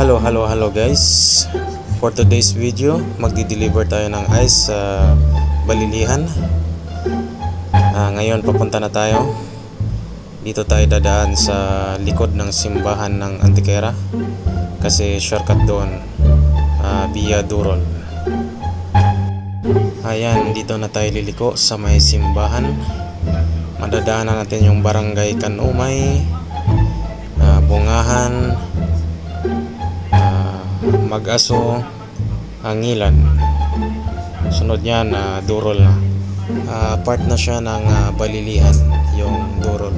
Hello, hello, hello guys. For today's video, magdi-deliver tayo ng ice sa Balilihan. Ah, ngayon papunta na tayo. Dito tayo dadaan sa likod ng simbahan ng Antiquera kasi shortcut doon ah, via Durol. Ayan, dito na tayo liliko sa may simbahan. Madadaanan natin yung barangay Kanumay, ah, Bungahan, ah, Mag-aso, Angilan. Sunod niyan, na Durol na. Ah, part na siya ng ah, Balilihan, yung Durol.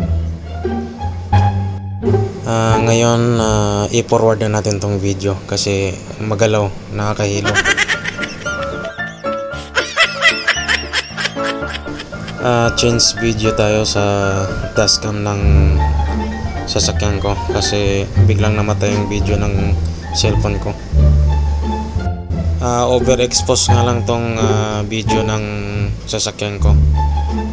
Ah, ngayon, ah, i-forward na natin tong video kasi magalaw, nakakahilo. Ah, change video tayo sa dashcam ng sasakyan ko kasi biglang namatay yung video ng cellphone ko. Ah, overexpose nga lang tong ah, video ng sasakyan ko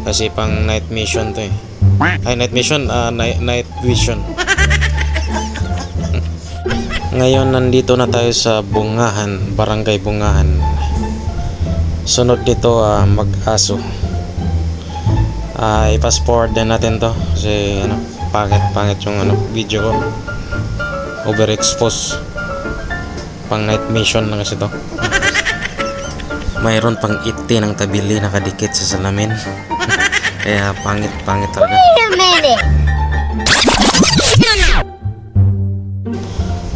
kasi pang night mission to eh. Ay, night mission, ah, night, night vision. Ngayon nandito na tayo sa Bungahan, Barangay Bungahan. Sunod dito ah, mag-aso. Ah, i-fast forward din natin to kasi ano, pangit pangit yung ano, video ko. Overexpose. Pang night mission na kasi to. Mayroon pang iti ng tabili nakadikit sa salamin. Kaya pangit pangit talaga. Wait a minute.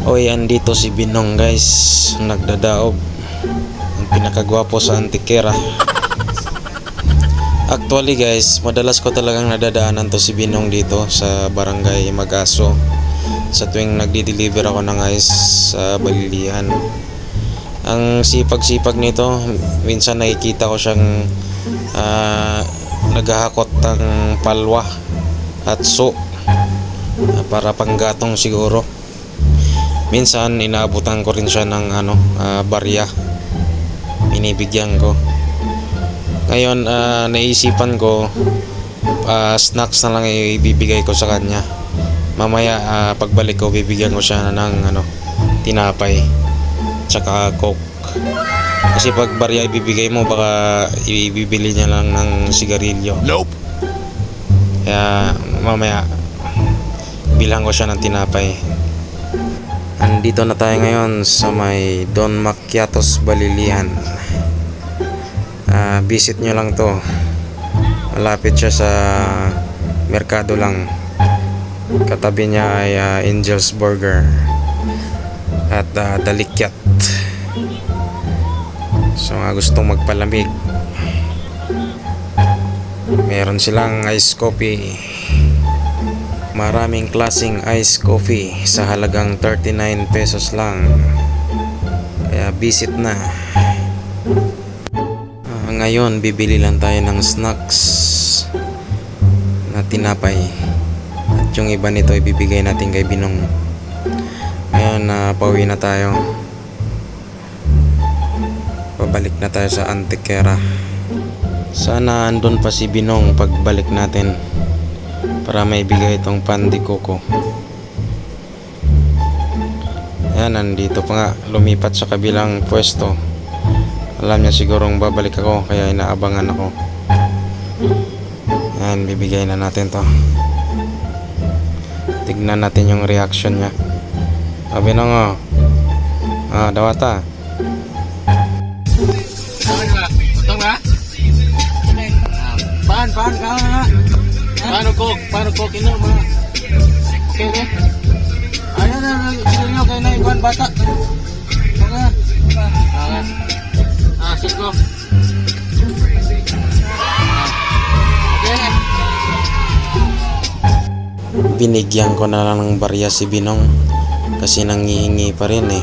Oy, andito si Binong guys. Nagdadaog. Ang pinakagwapo sa Antikera. Actually guys, madalas ko talagang nadadaanan to si Binong dito sa barangay Magaso. Sa tuwing nagdi-deliver ako ng ice sa Balilihan. Ang sipag-sipag nito, minsan nakikita ko siyang ah, naghahakot ng palwa at so para panggatong siguro. Minsan inaabutan ko rin siya ng ano, ah, barya. Binibigyan ko. Ngayon ah, naisipan ko ah, snacks na lang ibibigay ko sa kanya. Mamaya ah, pagbalik ko bibigyan ko siya ng ano, tinapay tsaka coke. Kasi pag barya ibibigay mo baka ibibili niya lang ng sigarilyo. Nope. Kaya mamaya bilang ko siya ng tinapay. Andito na tayo ngayon sa may Don Macchiatos Balilihan. Ah, visit nyo lang to. Malapit siya sa merkado lang. Katabi niya ay ah, Angel's Burger at uh, Dalikyat. So mga gustong magpalamig. Meron silang ice coffee. Maraming klasing ice coffee sa halagang 39 pesos lang. Kaya visit na. Ah, ngayon, bibili lang tayo ng snacks na tinapay. Yung iba nito ibibigay natin kay Binong. Ngayon, na pauwi na tayo. Pabalik na tayo sa Antiquera. Sana andun pa si Binong pagbalik natin para may bigay itong pandi koko. Ayan, nandito pa nga. Lumipat sa kabilang pwesto. Alam niya sigurong babalik ako kaya inaabangan ako. Ayan, bibigay na natin to. Tignan natin yung reaction niya. Sabi na nga. Ah, dawata. Utong na? Paan, paan ka nga? Paano ko? Paano ko? Kino mga? Okay. Ayan na, sino nyo kayo na iguan bata? Mga? Ah, ah, siko. Okay. Binigyan ko na lang ng barya si Binong kasi nangihingi pa rin eh.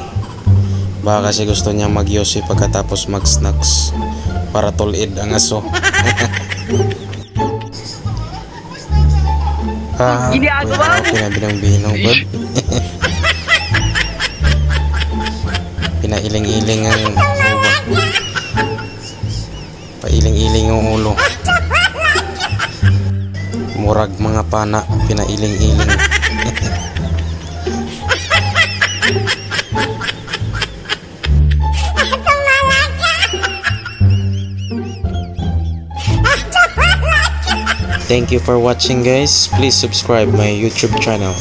Baka kasi gusto niya magyosi pagkatapos mag-snacks para tulid ang aso. ah, Ginagawa mo? Pinabilang Binong bud. Pinailing-iling ang ulo. Pailing-iling ang ulo murag mga pana pinailing-iling Thank you for watching guys. Please subscribe my YouTube channel.